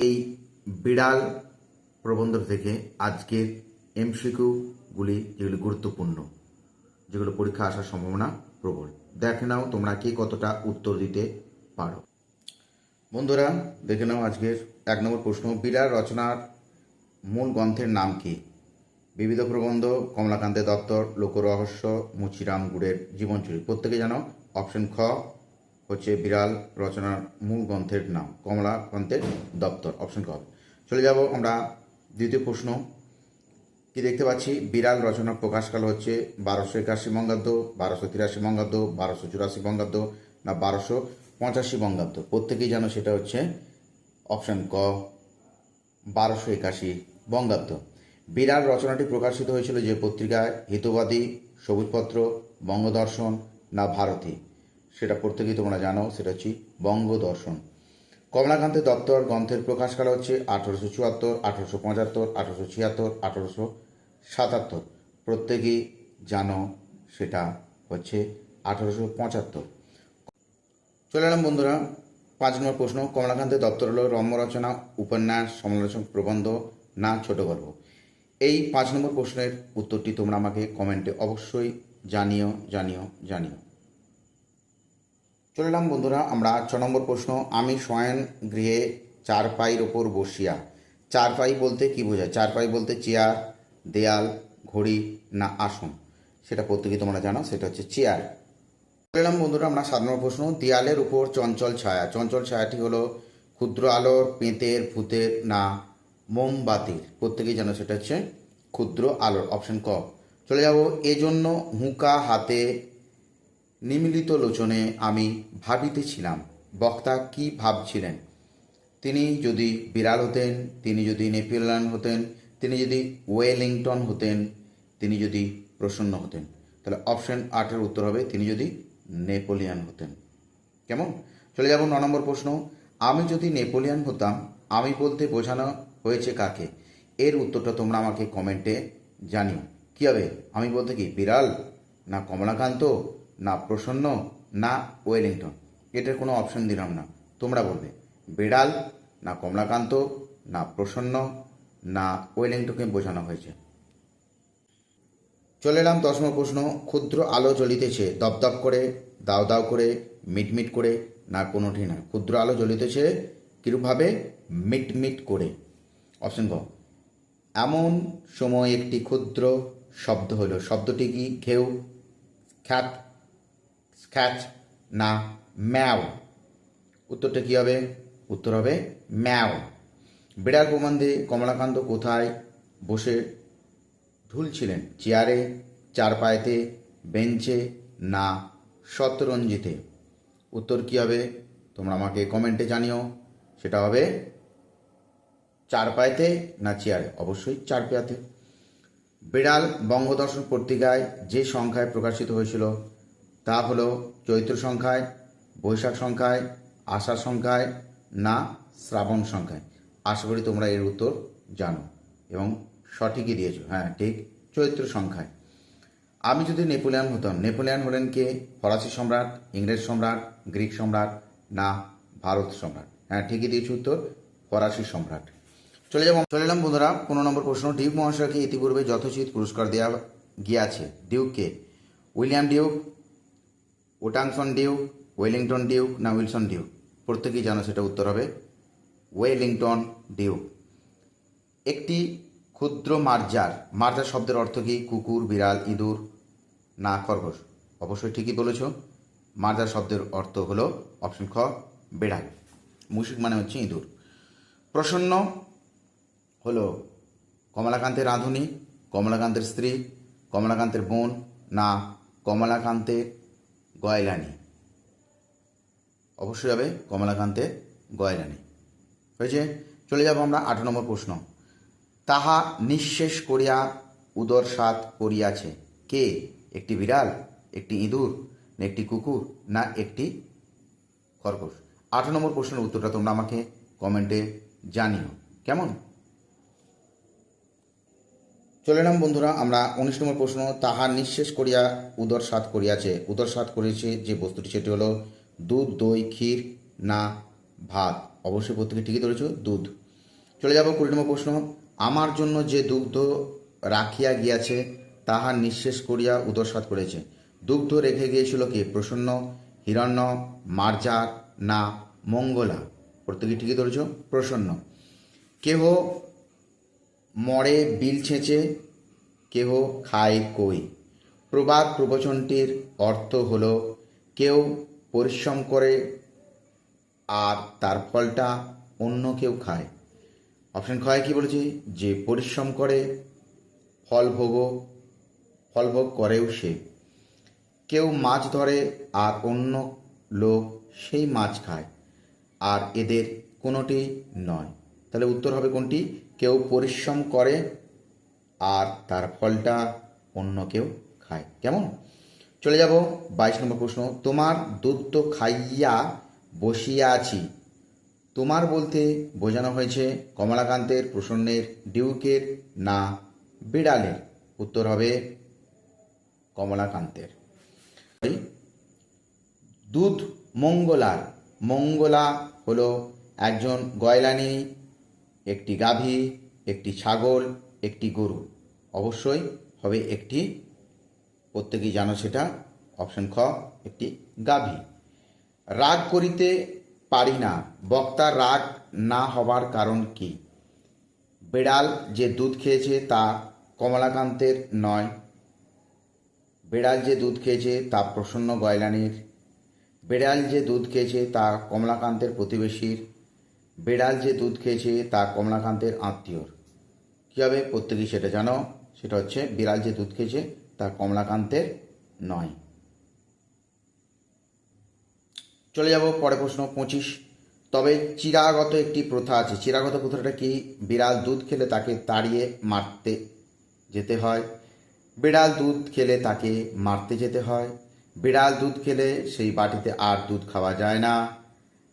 এই বিড়াল প্রবন্ধ থেকে আজকের এমসিকিউগুলি যেগুলি গুরুত্বপূর্ণ, যেগুলো পরীক্ষা আসার সম্ভাবনা প্রবল। দেখে নাও তোমরা কে কতটা উত্তর দিতে পারো। বন্ধুরা, দেখে নাও আজকের এক নম্বর প্রশ্ন। বিড়াল রচনার মূল গ্রন্থের নাম কি? বিবিধ প্রবন্ধ, কমলাকান্তের দপ্তর, লোকরহস্য, মুচিরাম গুড়ের জীবনচুরি প্রত্যেকে জানো, অপশন খ হচ্ছে বিড়াল রচনার মূল গ্রন্থের নাম, কমলা গ্রন্থের দপ্তর অপশন ক। চলে যাব আমরা দ্বিতীয় প্রশ্ন। কি দেখতে পাচ্ছি? বিড়াল রচনা প্রকাশকাল হচ্ছে বারোশো একাশি বঙ্গাব্দ, বারোশো তিরাশি বঙ্গাব্দ, বারোশো চুরাশি বঙ্গাব্দ না বারোশো পঁচাশি বঙ্গাব্দ। প্রত্যেকেই জানো সেটা হচ্ছে অপশন ক, বারোশো একাশি বঙ্গাব্দ। বিরাট রচনাটি প্রকাশিত হয়েছিল যে পত্রিকায় হিতবাদী, সবুজপত্র, বঙ্গদর্শন না ভারতী। সেটা প্রত্যেকেই তোমরা জানো, সেটা হচ্ছে বঙ্গদর্শন। কমলাকান্তের দপ্তর গ্রন্থের প্রকাশকাল হচ্ছে আঠারোশো চুয়াত্তর, আঠারোশো পঁচাত্তর, আঠারোশো ছিয়াত্তর, আঠারোশো সাতাত্তর। প্রত্যেকেই জানো সেটা হচ্ছে আঠারোশো পঁচাত্তর। চলে এলাম বন্ধুরা, পাঁচ নম্বর প্রশ্ন। কমলাকান্তের দপ্তর হলো রম্য রচনা উপন্যাস, সমালোচক, প্রবন্ধ, না ছোট গল্প? এই পাঁচ নম্বর প্রশ্নের উত্তরটি তোমরা আমাকে কমেন্টে অবশ্যই জানিও জানিও জানিও। চলে এলাম বন্ধুরা, আমরা ছ নম্বর প্রশ্ন। আমি শয়ন গৃহে চার পাইয়ের ওপর বসিয়া চার পাই বলতে কি বোঝায়? চার পাই বলতে চেয়ার, দেয়াল, ঘড়ি না আসন? সেটা প্রত্যেকেই তোমরা জানো, সেটা হচ্ছে চেয়ার। চলে এলাম বন্ধুরা, আমরা সাত নম্বর প্রশ্ন। দেয়ালের উপর চঞ্চল ছায়া। চঞ্চল ছায়াটি হলো ক্ষুদ্র আলোর, পেঁতের, ভূতের না মোমবাতির? প্রত্যেকেই জানো সেটা হচ্ছে ক্ষুদ্র আলোর, অপশন ক। চলে যাব, এজন্য হুঁকা হাতে নিমিলিত লোচনে আমি ভাবিতেছিলাম, বক্তা কি ভাবছিলেন? তিনি যদি বিড়াল হতেন, তিনি যদি নেপিলিয়ন হতেন, তিনি যদি ওয়েলিংটন হতেন, তিনি যদি প্রসন্ন হতেন। তাহলে অপশন আটের উত্তর হবে, তিনি যদি নেপোলিয়ান হতেন। কেমন? চলে যাব ন নম্বর প্রশ্ন। আমি যদি নেপোলিয়ান হতাম, আমি বলতে বোঝানো হয়েছে কাকে? এর উত্তরটা তোমরা আমাকে কমেন্টে জানিও। কী হবে? আমি বলতে কি, বিড়াল না কমলাকান্ত? না প্রসন্ন, না ওয়েলিংটন। এটার কোনো অপশন দিলাম না। তোমরা বলবে, বিড়াল, না কমলাকান্ত, না প্রসন্ন, না ওয়েলিংটনকে বোঝানো হয়েছে। চলে এলাম দশম প্রশ্ন, ক্ষুদ্র আলো জ্বলিতেছে, দপদপ করে, দাও দাও করে, মিটমিট করে, না কোনোটি না। ক্ষুদ্র আলো জ্বলিতেছে, কীরূপভাবে? মিটমিট করে। অপশন ক, এমন সময় একটি ক্ষুদ্র শব্দ হলো শব্দটি কি? ঘেউ, খ্যাত স্ক্যাচ না ম্যাও? উত্তরটা কী হবে? উত্তর হবে ম্যাও। বিড়াল প্রবন্ধে কমলাকান্ত কোথায় বসে ঢুলছিলেন? চেয়ারে, চারপায়েতে, বেঞ্চে না শতরঞ্জিতে? উত্তর কী হবে? তোমরা আমাকে কমেন্টে জানিও। সেটা হবে চার পায়েতে না চেয়ারে? অবশ্যই চার পায়াতে বিড়াল বঙ্গদর্শন পত্রিকায় যে সংখ্যায় প্রকাশিত হয়েছিল তা হলো চৈত্র সংখ্যায়, বৈশাখ সংখ্যায়, আষাঢ় সংখ্যায় না শ্রাবণ সংখ্যায়। আশা করি তোমরা এর উত্তর জানো এবং সঠিকই দিয়েছ। হ্যাঁ ঠিক চৈত্র সংখ্যায়। আমি যদি নেপোলিয়ান হতাম, নেপোলিয়ান হলেন কে? ফরাসি সম্রাট, ইংরেজ সম্রাট, গ্রিক সম্রাট না ভারত সম্রাট? হ্যাঁ ঠিকই দিয়েছি উত্তর, ফরাসি সম্রাট। চলে যাব, চলে এলাম বন্ধুরা, পনেরো নম্বর প্রশ্ন। ডিউক মহাশয়কে ইতিপূর্বে যথোচিত পুরস্কার দেওয়া গিয়াছে। ডিউককে? উইলিয়াম ডিউক ওটাংসন ডিউক ওয়েলিংটন ডিউক না উইলসন ডিউক প্রত্যেকেই জানো সেটা উত্তর হবে ওয়েলিংটন ডিউক একটি ক্ষুদ্র মার্জার মার্জার শব্দের অর্থ কি? কুকুর, বিড়াল, ইঁদুর, না খরগোশ? অবশ্যই ঠিকই বলেছ। মার্জার শব্দের অর্থ হলো অপশন খ, বেড়াল। মুশিক মানে হচ্ছে ইঁদুর। প্রসন্ন হলো কমলাকান্তের রাঁধুনি, কমলাকান্তের স্ত্রী, কমলাকান্তের বোন, না, কমলাকান্তের গয়লানি অবশ্যই হবে কমলাকান্তের গয়লানি হয়েছে, চলে যাব আমরা আট নম্বর প্রশ্ন। তাহা নিঃশেষ করিয়া উদর সাত করিয়াছে কে? একটি বিড়াল, একটি ইঁদুর, না একটি কুকুর, না একটি খরগোশ? আট নম্বর প্রশ্নের উত্তরটা তোমরা আমাকে কমেন্টে জানিও। কেমন? চলে এলাম বন্ধুরা, আমরা উনিশ নম্বর প্রশ্ন তাহা নিঃশেষ করিয়া উদর সাত করিয়াছে। উদর সাত করিয়েছে যে বস্তুটি, সেটি হলো দুধ, দই, ক্ষীর, না, ভাত। অবশ্যই প্রত্যেকে ঠিকই ধরেছ, দুধ। চলে যাব কুড়ি নম্বর প্রশ্ন, আমার জন্য যে দুগ্ধ রাখিয়া গিয়াছে, তাহা নিঃশেষ করিয়া উদরসাত করেছে দুগ্ধ রেখে গিয়েছিল কে? প্রসন্ন, হিরণ্য, মার্জার, না, মঙ্গলা। প্রত্যেকে ঠিকই ধরেছ, প্রসন্ন। কেহ মরে বিল ছেঁচে কেহ খায় কই? প্রবাদ প্রবচনটির অর্থ হল, কেউ পরিশ্রম করে আর তার ফলটা অন্য কেউ খায়। অপশন খয় কি বলেছি? যে পরিশ্রম করে, ফল ভোগ ফল ভোগ করেও সে। কেউ মাছ ধরে আর অন্য লোক সেই মাছ খায়, আর এদের কোনোটি নয়। তাহলে উত্তর হবে কোনটি? কেউ পরিশ্রম করে আর তার ফলটা অন্য কেউ খায়। কেমন? চলে যাব বাইশ নম্বর প্রশ্ন। তোমার দুধ তো খাইয়া বসিয়া আছি তোমার বলতে বোঝানো হয়েছে কমলাকান্তের প্রসন্নের, ডিউকের না বিড়ালের। উত্তর হবে কমলাকান্তের। দুধ মঙ্গলার। মঙ্গলা হলো একজন গয়লানি একটি গাভী, একটি ছাগল, একটি গরু। অবশ্যই হবে একটি, প্রত্যেকেই জানো সেটা, অপশন খ, একটি গাভী। রাগ করিতে পারি না। বক্তা রাগ না হবার কারণ কি? বেড়াল যে দুধ খেয়েছে তা কমলাকান্তের নয়। বেড়াল যে দুধ খেয়েছে তা প্রসন্ন গয়লানির। বেড়াল যে দুধ খেয়েছে তা কমলাকান্তের প্রতিবেশীর। বেড়াল যে দুধ খেয়েছে তা কমলাকান্তের আত্মীয়র। কী হবে প্রত্যেকেই সেটা জানো? সেটা হচ্ছে বিড়াল যে দুধ খেয়েছে তা কমলাকান্তের নয়। চলে যাব পরে প্রশ্ন পঁচিশ। তবে চিরাগত একটি প্রথা আছে। চিরাগত প্রথাটা কি? বিড়াল দুধ খেলে তাকে তাড়িয়ে মারতে যেতে হয়। বিড়াল দুধ খেলে তাকে মারতে যেতে হয়। বিড়াল দুধ খেলে সেই বাটিতে আর দুধ খাওয়া যায় না।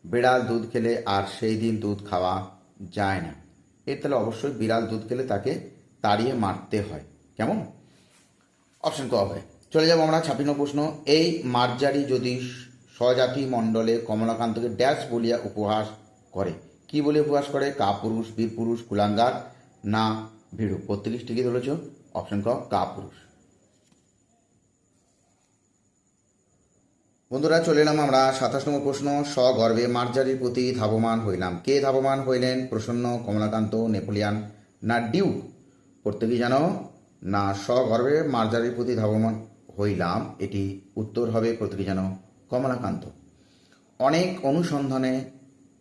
বিড়াল দুধ খেলে আর সেই দিন দুধ খাওয়া যায় না। এর তাহলে অবশ্যই বিড়াল দুধ খেলে তাকে তাড়িয়ে মারতে হয়। কেমন? অপশন ক হবে। চলে যাব আমরা ছাপিন্ন প্রশ্ন। এই মার্জারি যদি স্বজাতি মণ্ডলে কমলাকান্তকে ড্যাশ বলিয়া উপহাস করে, কি বলে উপহাস করে? কা পুরুষ, বীর কুলাঙ্গার না ভিড়ু প্রত্যেকে ঠিকই ধরেছ? অপশন ক, কা বন্ধুরা, চলে এলাম আমরা সাতাশ নম্বর প্রশ্ন। স্বগর্বে মার্জারির প্রতি ধাবমান হইলাম। কে ধাবমান হইলেন? প্রসন্ন, কমলাকান্ত, নেপোলিয়ান না ডিউক? প্রত্যেকেই জানো, না স্বগর্বে মার্জারির প্রতি ধাবমান হইলাম। এটি উত্তর হবে প্রত্যেকে যেন কমলাকান্ত। অনেক অনুসন্ধানে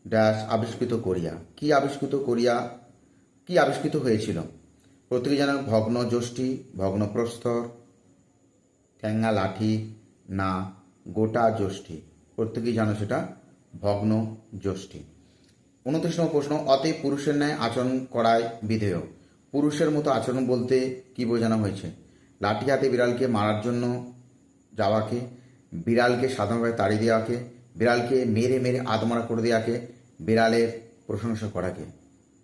ড্যাশ আবিষ্কৃত করিয়া। কি আবিষ্কৃত করিয়া? কি আবিষ্কৃত হয়েছিল? প্রত্যেকে যেন ভগ্ন যষ্টি ভগ্ন প্রস্তর ঠ্যাঙ্গা লাঠি না গোটা যষ্টি প্রত্যেকেই জানো সেটা, ভগ্ন যষ্টি উনত্রিশ নম্বর প্রশ্ন, অতএব পুরুষের ন্যায় আচরণ করায় বিধেয়। পুরুষের মতো আচরণ বলতে কি বোঝানো হয়েছে? লাঠি হাতে বিড়ালকে মারার জন্য যাওয়াকে, বিড়ালকে সাধারণভাবে তাড়িয়ে দেওয়াকে, বিড়ালকে মেরে মেরে আদমারা করে দেওয়াকে, বিড়ালের প্রশংসা করাকে।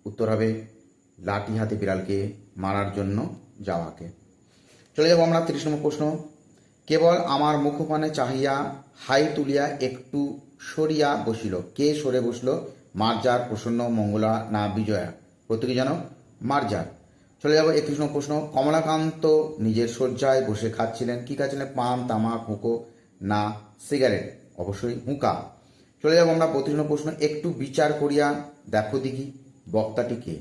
উত্তর হবে, লাঠি হাতে বিড়ালকে মারার জন্য যাওয়াকে। চলে যাব আমরা তিরিশ নম্বর প্রশ্ন কেবল আমার মুখপানে চাহিয়া হাই তুলিয়া একটু সরিয়া বসিল। কে সরে বসল? মার্জার প্রসন্ন মঙ্গলা না বিজয়া? প্রত্যেকে জানো মার্জার। চলে যাব একত্রিশ নম্বর প্রশ্ন। কমলাকান্ত নিজের শয্যায় বসে খাচ্ছিলেন। কি খাচ্ছিলেন? পান তামাক হুঁকো না, সিগারেট। অবশ্যই হুঁকা। চলে যাব আমরা বত্রিশ নম্বর প্রশ্ন। একটু বিচার করিয়া দেখো দিঘি বক্তাটি কে?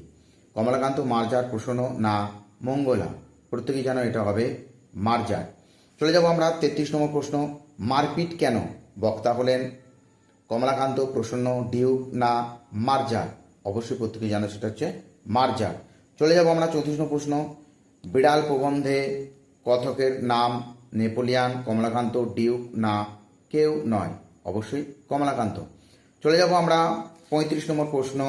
কমলাকান্ত, মার্জার, প্রসন্ন, না, মঙ্গলা। প্রত্যেকেই জানো এটা হবে মার্জার। চলে যাব আমরা তেত্রিশ নম্বর প্রশ্ন, মারপিট কেন? বক্তা হলেন কমলাকান্ত, প্রসন্ন ডিউক না মার্জার অবশ্যই প্রত্যেকে জানো সেটা হচ্ছে মার্জার চলে যাব আমরা চৌত্রিশ নম্বর প্রশ্ন, বিড়াল প্রবন্ধে কথকের নাম নেপোলিয়ান, কমলাকান্ত ডিউক না, কেউ নয়। অবশ্যই কমলাকান্ত। চলে যাব আমরা পঁয়ত্রিশ নম্বর প্রশ্ন,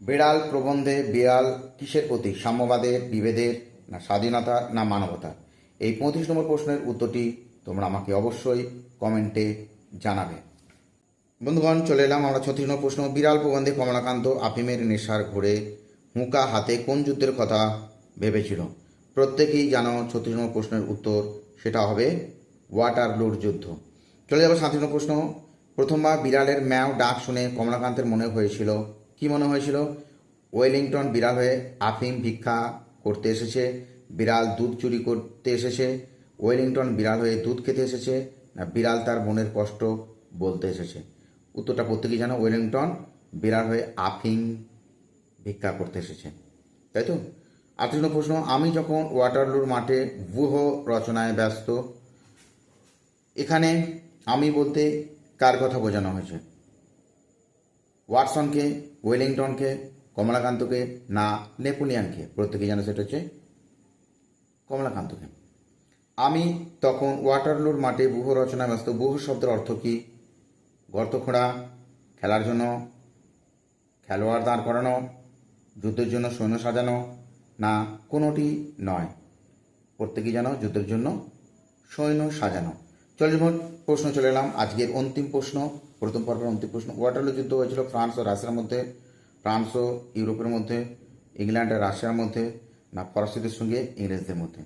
বিড়াল প্রবন্ধে বিড়াল কিসের প্রতীক? সাম্যবাদের বিভেদের, না স্বাধীনতা, না মানবতা? এই পঁয়ত্রিশ নম্বর প্রশ্নের উত্তরটি তোমরা আমাকে অবশ্যই কমেন্টে জানাবে। বন্ধুগণ, চলে এলাম আমরা ছত্রিশ নম্বর প্রশ্ন। বিড়াল প্রবন্ধে কমলাকান্ত আফিমের নেশার ঘুরে হুঁকা হাতে কোন যুদ্ধের কথা ভেবেছিল? প্রত্যেকেই জানো ছত্রিশ নম্বর প্রশ্নের উত্তর, সেটা হবে ওয়াটার ওয়াটারলুর যুদ্ধ। চলে যাব সাঁত্রিশ নম্বর প্রশ্ন। প্রথমবার বিড়ালের ম্যাও ডাক শুনে কমলাকান্তের মনে হয়েছিল। কি মনে হয়েছিল? ওয়েলিংটন বিড়াল হয়ে আফিম ভিক্ষা করতে এসেছে। বিড়াল দুধ চুরি করতে এসেছে। ওয়েলিংটন বিড়াল হয়ে দুধ খেতে এসেছে। না, বিড়াল তার মনের কষ্ট বলতে এসেছে। উত্তরটা প্রত্যেকেই জানো, ওয়েলিংটন বিড়াল হয়ে আফিং ভিক্ষা করতে এসেছে। তাই তো? আত্মীয় প্রশ্ন, আমি যখন ওয়াটারলুর মাঠে ব্যূহ রচনায় ব্যস্ত, এখানে আমি বলতে কার কথা বোঝানো হয়েছে? ওয়াটসনকে, ওয়েলিংটনকে, কমলাকান্তকে, না, নেপোলিয়ানকে? প্রত্যেকে জানে সেটা হচ্ছে কমলাকান্তকে। আমি তখন ওয়াটারলুর মাঠে বহু রচনা ব্যস্ত, বহু শব্দের অর্থ কী? গর্ত খোঁড়া, খেলার জন্য, খেলোয়াড় দাঁড় করানো, যুদ্ধের জন্য সৈন্য সাজানো, না, কোনোটি নয়। প্রত্যেকেই যেন যুদ্ধের জন্য সৈন্য সাজানো। চল প্রশ্ন চলে এলাম আজকের অন্তিম প্রশ্ন, প্রথম পর্বের অন্তিম প্রশ্ন। ওয়াটারলু যুদ্ধ হয়েছিল ফ্রান্স ও রাশিয়ার মধ্যে, ফ্রান্স ও ইউরোপের মধ্যে, ইংল্যান্ড আর রাশিয়ার মধ্যে। না, ফরাসিদের সঙ্গে ইংরেজদের মধ্যে।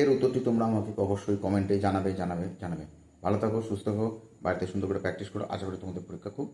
এর উত্তরটি তোমরা আমাকে অবশ্যই কমেন্টে জানাবে জানাবে জানাবে। ভালো থাকো, সুস্থ থাকো, বাড়িতে সুন্দর করে প্র্যাকটিস করো। আশা করি তোমাদের পরীক্ষা খুব